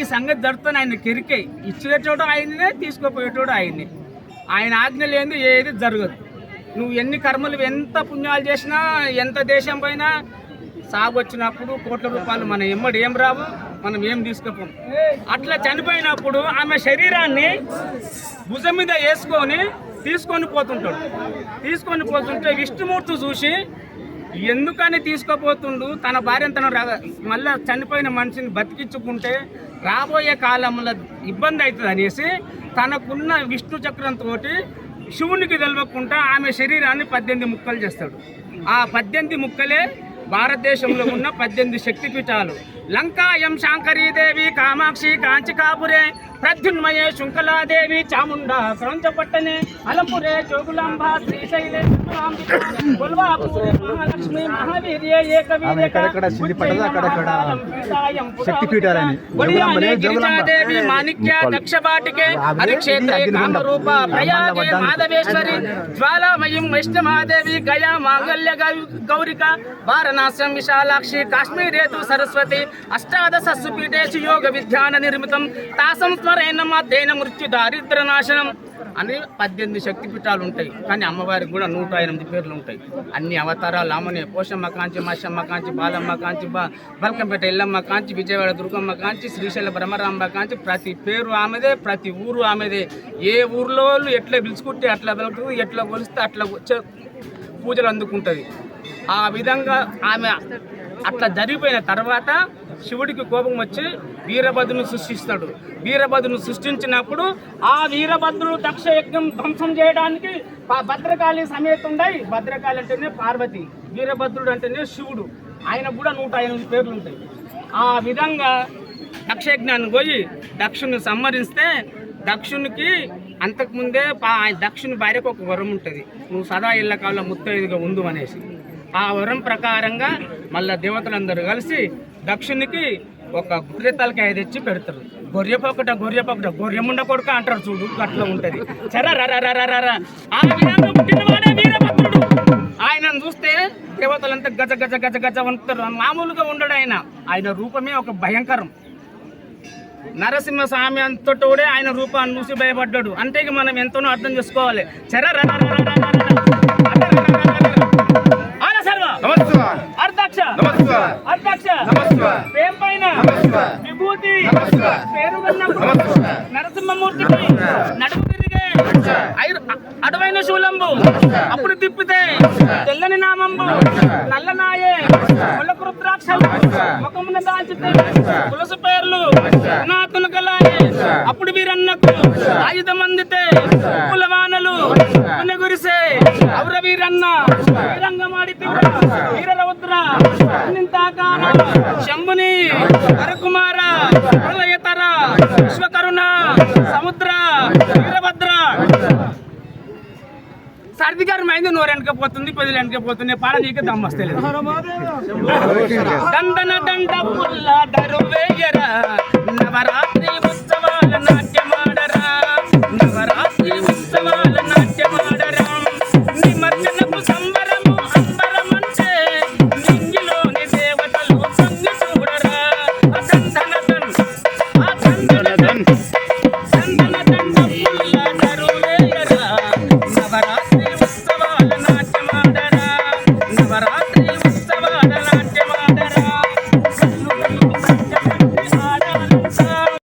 ఈ సంగతి జరుగుతుంది. ఆయన కెరికే. ఇచ్చేటోడు ఆయననే తీసుకుపోయేటోడు ఆయన్ని ఆయన ఆజ్ఞ లేని ఏది జరగదు. నువ్వు ఎన్ని కర్మలు ఎంత పుణ్యాలు చేసినా ఎంత దేశం పోయినా సాగు వచ్చినప్పుడు కోట్ల రూపాయలు మన ఎమ్మడి ఏం రావు మనం ఏం తీసుకుపోం. అట్లా చనిపోయినప్పుడు ఆమె శరీరాన్ని భుజం మీద వేసుకొని తీసుకొని పోతుంటాడు. తీసుకొని పోతుంటే విష్ణుమూర్తి చూసి ఎందుకని తీసుకుపోతుండు తన భార్యను తను రా- మళ్ళా చనిపోయిన మనిషిని బతికించుకుంటే రాబోయే కాలంలో ఇబ్బంది అవుతుంది అనేసి తనకున్న విష్ణు చక్రంతో శివునికి తెలవకుండా ఆమె శరీరాన్ని పద్దెనిమిది ముక్కలు చేస్తాడు. ఆ పద్దెనిమిది ముక్కలే భారతదేశంలో ఉన్న పద్దెనిమిది శక్తిపీఠాలు. లంకాయం శాంకరీదేవి కామాక్షి కాంచికాపురే ప్రద్యున్మయే శృంఖలాదేవి చాముండా క్రౌంచపట్టనే అలంపురే జోగులాంబ శ్రీశైలే కొల్వాపూరే మహాలక్ష్మి మహావీర్యే అక్కడక్కడ శక్తిపీఠాలని. జోగులాంబనే జోగులాంబ. దేవి మాణిక్య దక్షబాటికే హరిక్షేత్రే. కామరూప ప్రయాగే. మాధవేశ్వరి జ్వాలామయం వైష్ణమాదేవి గయా మాంగళ్య గౌ- గౌరిక వారణాస్యం విశాలాక్షి కాశ్మీరేతు సరస్వతి అష్టాదశ సుపీఠేషు యోగ విధ్యాన నిర్మితం తాసం స్మరేణ మాత్రేన మృత్యు దారిద్ర నాశనం. అని పద్దెనిమిది శక్తిపీఠాలు ఉంటాయి. కానీ అమ్మవారికి కూడా నూట ఎనిమిది పేర్లు ఉంటాయి. అన్ని అవతారాలు అమ్మనే పోషమ్మ కాంచి మాషమ్మ కాంచి బాలమ్మ కాంచి బా బల్కంపేట ఎల్లమ్మ కాంచి విజయవాడ దుర్గమ్మ కాంచి శ్రీశైల బ్రహ్మరాంబ కాంచి ప్రతి పేరు ఆమెదే ప్రతి ఊరు ఆమెదే. ఏ ఊర్లో వాళ్ళు ఎట్లా పిలుచుకుంటే అట్లా పిలుచుకుంటే ఎట్లా కొలిస్తే అట్లా వచ్చే పూజలు అందుకుంటుంది. ఆ విధంగా ఆమె అట్లా జరిగిపోయిన తర్వాత శివుడికి కోపం వచ్చి వీరభద్రుని సృష్టిస్తాడు. వీరభద్రుని సృష్టించినప్పుడు ఆ వీరభద్రుడు దక్ష యజ్ఞం ధ్వంసం చేయడానికి భద్రకాళి సమేతుండై భద్రకాళి అంటేనే పార్వతి వీరభద్రుడు అంటేనే శివుడు. ఆయన కూడా నూట ఎనిమిది పేర్లు ఉంటాయి. ఆ విధంగా దక్షయజ్ఞాన్ని పోయి దక్షుని సంహరిస్తే దక్షునికి అంతకుముందే పా దక్షుని భార్యకు ఒక వరం ఉంటుంది. నువ్వు సదా ఇళ్ళ కాలంలో ముత్తైదుగా ఉండు అనేసి. ఆ వరం ప్రకారంగా మళ్ళా దేవతలందరూ కలిసి దక్షిణకి ఒక గొర్రె తలకాయ తెచ్చి పెడతారు. గొర్రె పొక్కట గొర్రె పొక్కట గొర్రెముండ కొడుక అంటారు చూడు అట్లా ఉంటది. చర ఆయనను చూస్తే దేవతలంతా గజ గజ గజ గజ ఉంటారు మామూలుగా ఉండడు ఆయన. ఆయన రూపమే ఒక భయంకరం. నరసింహ స్వామి అంతటోడే ఆయన రూపాన్ని చూసి భయపడ్డాడు. అంటే మనం ఎంతనో అర్థం చేసుకోవాలి. చర పేరు విన్నప్పుడు నరసింహమూర్తికి నడుము తిరిగే అడవైన శూలంబు అప్పుడు తిప్పితే తెల్లని నామంబు నల్లనాయే ములకు రుద్రాక్షలు ముఖమున దాల్చితే తులసి పేర్లు నా తునకలాయే అప్పుడు వీరన్నకు ఆయుధం అందితే కులవానలు గురిసే శంభుని. హరకుమార. ప్రళయతర. విశ్వకరుణ. సముద్ర. వీరభద్ర. సర్ది గారు మైంది నోరు వెనకపోతుంది పది వెనకపోతుంది పాడ నీకే దమ్ము వస్తలేదు. దండన దండ పుల్ల దరువేయరా. Navratri na dann.